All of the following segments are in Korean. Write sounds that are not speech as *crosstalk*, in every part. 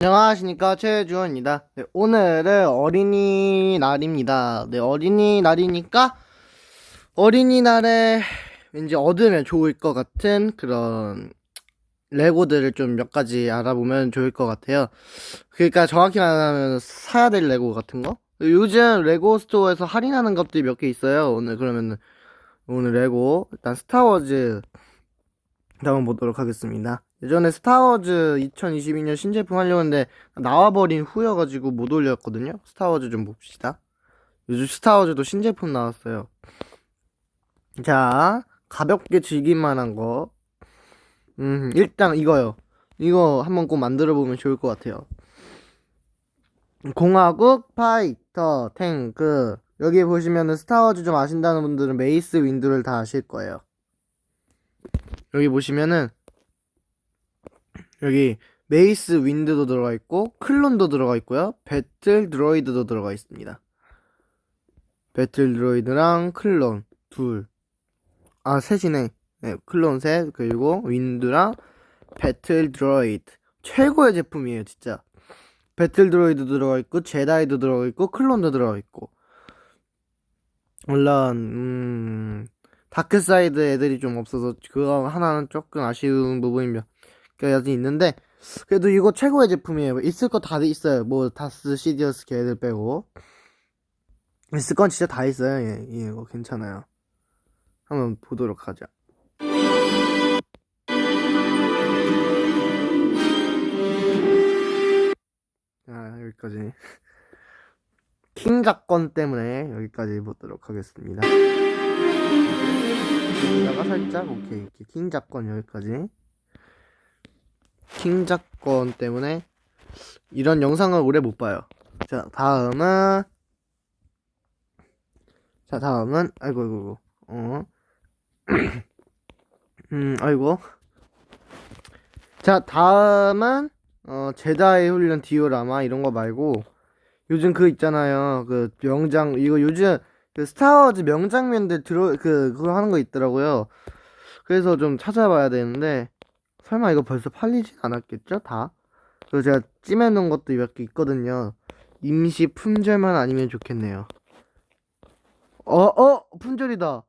안녕하십니까 최주원입니다. 네, 오늘은 어린이날입니다. 네, 어린이날이니까 어린이날에 왠지 얻으면 좋을 것 같은 그런 레고들을 좀 몇 가지 알아보면 좋을 것 같아요. 그러니까 정확히 말하면 사야 될 레고 같은 거. 요즘 레고 스토어에서 할인하는 것들이 몇 개 있어요. 오늘 그러면은 오늘 레고 일단 스타워즈 한번 보도록 하겠습니다. 예전에 스타워즈 2022년 신제품 하려고 했는데 나와버린 후여가지고 못 올렸거든요. 스타워즈 좀 봅시다. 요즘 스타워즈도 신제품 나왔어요. 자, 가볍게 즐길만한 거. 음, 일단 이거요. 이거 한번 꼭 만들어 보면 좋을 것 같아요. 공화국 파이터 탱크. 여기 보시면은 스타워즈 좀 아신다는 분들은 메이스 윈두를 다 아실 거예요. 여기 보시면은 여기 메이스 윈드도 들어가 있고 클론도 들어가 있고요. 배틀 드로이드도 들어가 있습니다. 배틀 드로이드랑 클론 둘. 아, 셋이네. 네, 클론 셋 그리고 윈드랑 배틀 드로이드. 최고의 제품이에요, 진짜. 배틀 드로이드 들어가 있고 제다이도 들어가 있고 클론도 들어가 있고. 물론 음 다크 사이드 애들이 좀 없어서 그거 하나는 조금 아쉬운 부분이 몇 가지 있는데 그래도 이거 최고의 제품이에요. 있을 거 다 있어요. 뭐 다스, 시디어스 걔들 빼고 있을 건 진짜 다 있어요. 예, 예, 이거 괜찮아요. 한번 보도록 하죠. 자, 여기까지. 킹 작권 때문에 여기까지 보도록 하겠습니다. 여기다가 살짝 오케이 킹 작권 여기까지 킹 작권 때문에 이런 영상을 오래 못 봐요. 자 다음은 자 다음은 아이고 아이고 어. *clears throat* 음 아이고 자 다음은 어 제다의 훈련 디오라마 이런 거 말고 요즘 그 있잖아요 그 명장 이거 요즘 그 스타워즈 명장면들 들어 그 그거 하는 거 있더라고요. 그래서 좀 찾아봐야 되는데 설마 이거 벌써 팔리진 않았겠죠? 다? 그리고 제가 찜해놓은 것도 몇 개 있거든요. 임시 품절만 아니면 좋겠네요. 어, 어, 품절이다.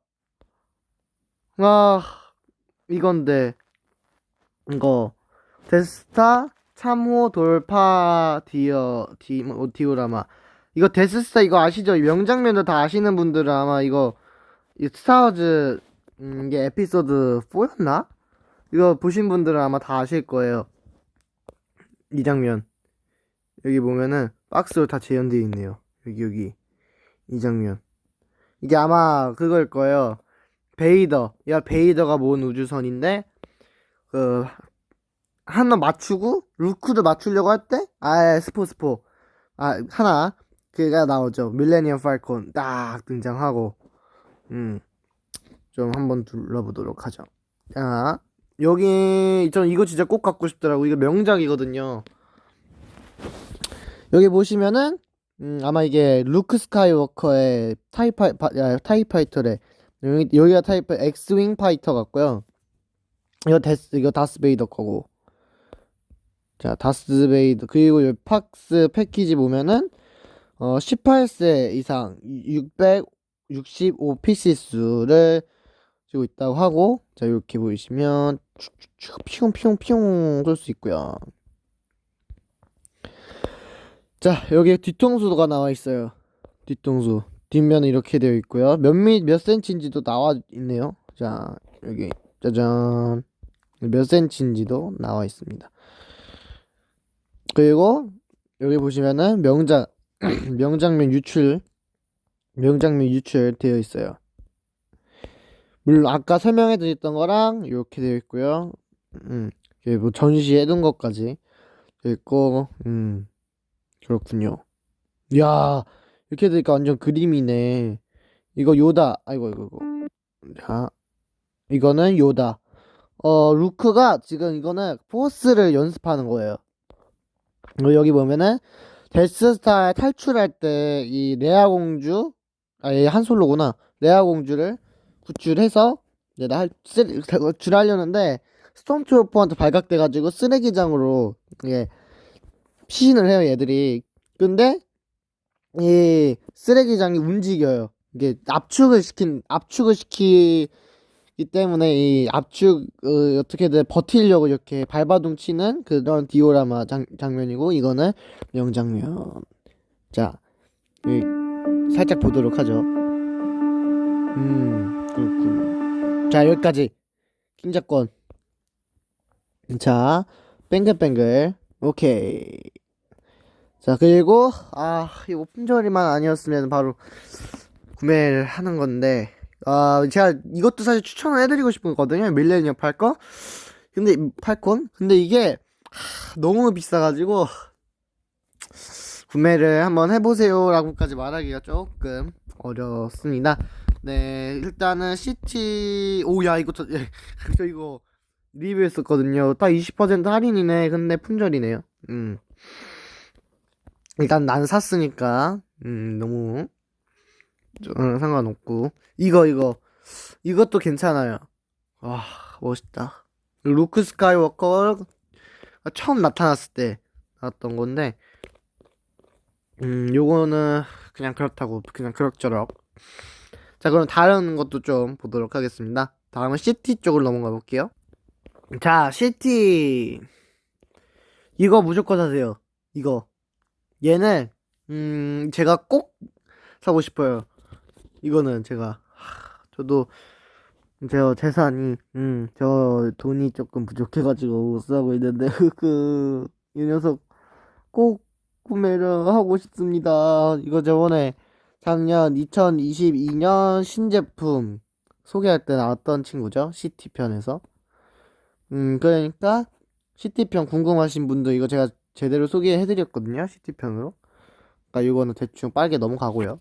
와, 이건데 이거 데스타 참호 돌파 디어 디 뭐, 디오라마 이거 데스스타 이거 아시죠? 이 명장면도 다 아시는 분들은 아마 이거 이 스타워즈 음, 이게 에피소드 4였나? 이거 보신 분들은 아마 다 아실 거예요. 이 장면 여기 보면은 박스로 다 재현되어 있네요. 여기 여기 이 장면 이게 아마 그걸 거예요. 베이더 야 베이더가 모은 우주선인데 그 하나 맞추고 루크도 맞추려고 할 때 아 스포 스포 아 하나 그가 나오죠. 밀레니엄 팔콘 딱 등장하고 음. 좀 한번 둘러보도록 하죠. 자, 여기 전 이거 진짜 꼭 갖고 싶더라고. 이거 명작이거든요. 여기 보시면은 음, 아마 이게 루크 스카이워커의 타이파 아, 타이파이터래. 여기 여기가 타이파 엑스윙 파이터 같고요. 이거 데스 이거 다스베이더 거고. 자, 다스베이더 그리고 이 팍스 패키지 보면은 어, 18세 이상 665pc 수를 지고 있다고 하고 자 이렇게 보이시면 피용 피용 피용 쏠 수 있고요. 자 여기에 뒤통수가 나와 있어요. 뒤통수. 뒷면은 이렇게 되어 있고요. 몇미몇 센치인지도 나와 있네요. 자 여기 짜잔. 몇 센치인지도 나와 있습니다. 그리고 여기 보시면은 명장 *clears throat* 명장면 유출 명장면 유출 되어 있어요. 아까 설명해 드렸던 거랑 이렇게 되어 있고요. 음, 뭐 전시해 둔 것까지 되어 있고, 음, 그렇군요. 야, 이렇게 되니까 완전 그림이네. 이거 요다. 아이고, 아이고, 이거. 자, 이거는 요다. 어, 루크가 지금 이거는 포스를 연습하는 거예요. 여기 보면은 데스스타에 탈출할 때 이 레아 공주 아 얘 한솔로구나 레아 공주를 구출해서 내가 구출하려는데 스톰트로퍼한테 발각돼가지고 쓰레기장으로 예 피신을 해요 얘들이. 근데 이 쓰레기장이 움직여요. 이게 압축을 시킨 압축을 시키기 때문에 이 압축 어, 어떻게든 버틸려고 이렇게 발바둥 치는 그런 디오라마 장, 장면이고 이거는 명장면. 자 이, 살짝 보도록 하죠. 음 그렇군 자 여기까지. 킹작권. 자 뱅글뱅글. 오케이. 자 그리고 아이 오픈절이만 아니었으면 바로 구매를 하는 건데 아 제가 이것도 사실 추천을 해드리고 싶었거든요. 밀레니엄 팔건 근데 팔콘 근데 이게 하, 너무 비싸가지고 구매를 한번 해보세요라고까지 말하기가 조금 어렵습니다 네 일단은 CT 오야 이거 저, 예, *laughs* 저 이거 리뷰했었거든요. 딱 20% 할인이네. 근데 품절이네요. 음. 일단 난 샀으니까 음 너무 저는 상관없고. 이거 이거. 이것도 괜찮아요. 와 멋있다. 루크 스카이워커가 처음 나타났을 때 나왔던 건데 음 요거는 그냥 그렇다고 그냥 그럭저럭 자 그럼 다른 것도 좀 보도록 하겠습니다. 다음은 시티 쪽으로 넘어가 볼게요. 자 시티. 이거 무조건 사세요. 이거. 얘는 음 제가 꼭 사고 싶어요. 이거는 제가. 하, 저도 저 재산이 음 저 돈이 조금 부족해가지고 못 사고 있는데 *laughs* 그 이 녀석 꼭 구매를 하고 싶습니다. 이거 저번에 작년 2022년 신제품 소개할 때 나왔던 친구죠? 시티 편에서. 음 그러니까 시티 편 궁금하신 분도 이거 제가 제대로 소개해 드렸거든요 시티 편으로. 그러니까 이거는 대충 빠르게 넘어가고요.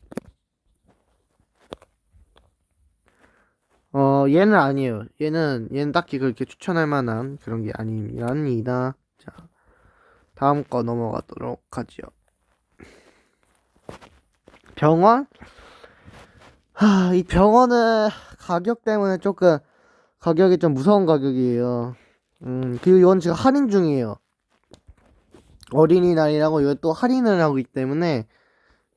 어 얘는 아니에요. 얘는 얘는 딱히 그렇게 추천할 만한 그런 게 아닙니다. 자 다음 거 넘어가도록 하죠 병원? 하, 이 병원은 가격 때문에 조금 가격이 좀 무서운 가격이에요. 음 그리고 이건 지금 할인 중이에요. 어린이날이라고 이거 또 할인을 하고 있기 때문에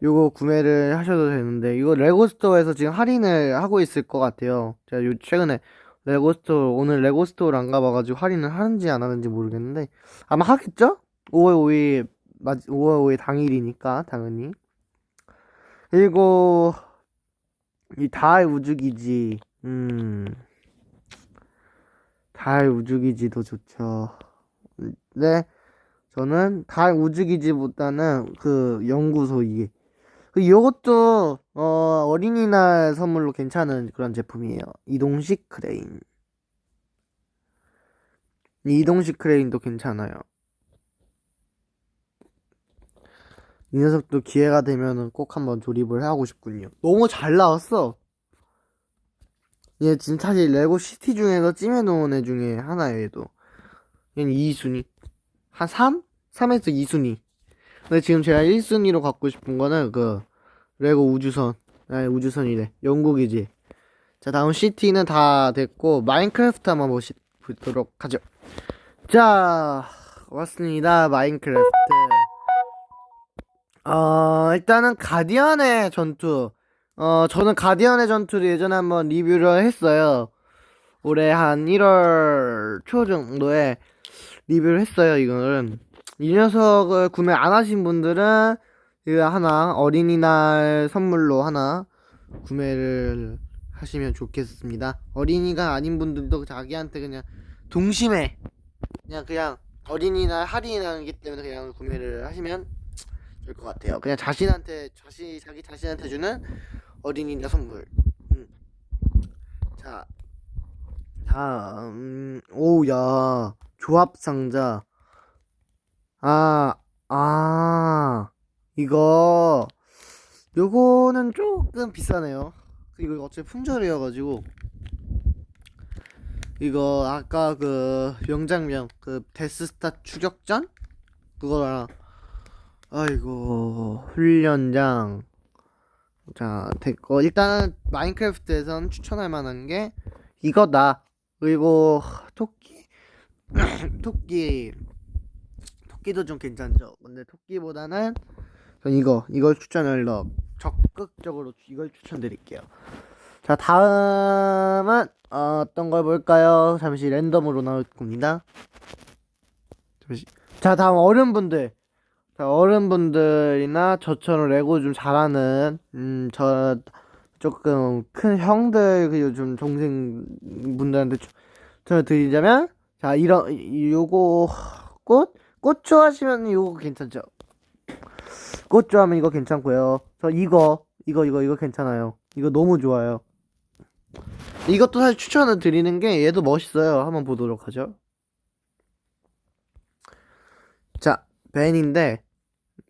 요거 구매를 하셔도 되는데 이거 레고스토어에서 지금 할인을 하고 있을 것 같아요. 제가 요 최근에 레고스토어 오늘 레고스토어를 안 가봐가지고 할인을 하는지 안 하는지 모르겠는데 아마 하겠죠? 5월 5일 맞 5월 5일 당일이니까 당연히 그리고 이달 우주기지 음달 우주기지도 좋죠 네 저는 달 우주기지보다는 그 연구소 이게 그 이것도 어 어린이날 선물로 괜찮은 그런 제품이에요. 이동식 크레인. 이 이동식 크레인도 괜찮아요. 이 녀석도 기회가 되면은 꼭 한번 조립을 하고 싶군요. 너무 잘 나왔어. 얘 지금 사실 레고 시티 중에서 찜해놓은 애 중에 하나예요, 얘도. 얘는 2순위. 한 3? 3에서 2순위. 근데 지금 제가 1순위로 갖고 싶은 거는 그 레고 우주선. 아니 우주선이래. 영국이지. 자 다음 시티는 다 됐고 마인크래프트 한번 보시, 보도록 하죠. 자 왔습니다. 마인크래프트. 어 일단은 가디언의 전투. 어 저는 가디언의 전투를 예전에 한번 리뷰를 했어요. 올해 한 1월 초 정도에 리뷰를 했어요. 이거는 이 녀석을 구매 안 하신 분들은 이거 하나 어린이날 선물로 하나 구매를 하시면 좋겠습니다. 어린이가 아닌 분들도 자기한테 그냥 동심에 그냥 그냥 어린이날 할인하기 때문에 그냥 구매를 하시면 될것 같아요. 그냥 자신한테 자신 자기 자신한테 주는 어린이날 선물. 음. 자 다음 오야 조합 상자 아, 아, 이거, 요거는 조금 비싸네요. 이거 어차피 품절이어가지고. 이거, 아까 그, 명장면, 그, 데스스타 추격전? 그거랑, 아이고, 훈련장. 자, 됐고. 일단, 마인크래프트에선 추천할 만한 게, 이거다. 그리고, 토끼, *clears throat* 토끼, 토끼도 좀 괜찮죠. 근데 토끼보다는 전 이거 이걸 추천을 더 적극적으로 이걸 추천드릴게요. 자 다음은 어, 어떤 걸 볼까요? 잠시 랜덤으로 나올 겁니다. 잠시. 자 다음 어른분들. 자 어른분들이나 저처럼 레고 좀 잘하는 음 저 조금 큰 형들 그 요즘 동생 분들한테 저 드리자면 자 이런 이- 요거 꽃? 꽃 좋아하시면 이거 괜찮죠? 꽃 좋아하면 이거 괜찮고요. 저 이거 이거 이거 이거 괜찮아요. 이거 너무 좋아요. 이것도 사실 추천을 드리는 게 얘도 멋있어요. 한번 보도록 하죠. 자, 벤인데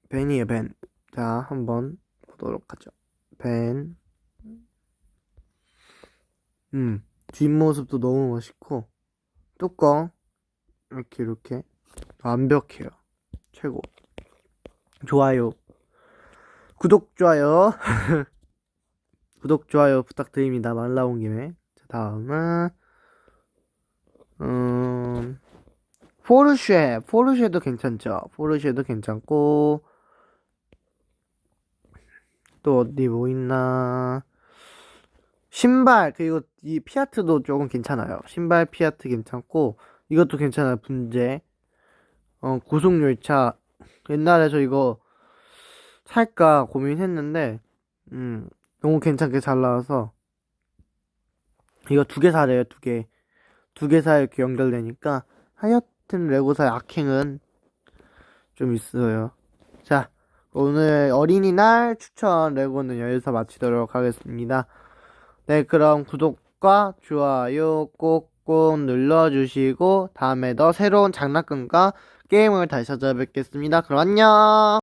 벤이에요, 벤. 자, 한번 보도록 하죠. 벤. 음, 뒷모습도 너무 멋있고 뚜껑 이렇게 이렇게 완벽해요. 최고. 좋아요. 구독 좋아요. *laughs* 구독 좋아요 부탁드립니다. 말 나온 김에. 자, 다음은 음 포르쉐. 포르쉐도 괜찮죠. 포르쉐도 괜찮고 또 어디 뭐 있나? 신발 그리고 이 피아트도 조금 괜찮아요. 신발 피아트 괜찮고 이것도 괜찮아요. 분재. 어 고속열차 옛날에 저 이거 살까 고민했는데 음 너무 괜찮게 잘 나와서 이거 두 개 사래요 두 개 두 개 사 이렇게 연결되니까 하 여튼 레고사의 악행은 좀 있어요. 자 오늘 어린이날 추천 레고는 여기서 마치도록 하겠습니다. 네 그럼 구독과 좋아요 꼭꼭 눌러주시고 다음에 더 새로운 장난감과 게임을 다시 찾아뵙겠습니다. 그럼 안녕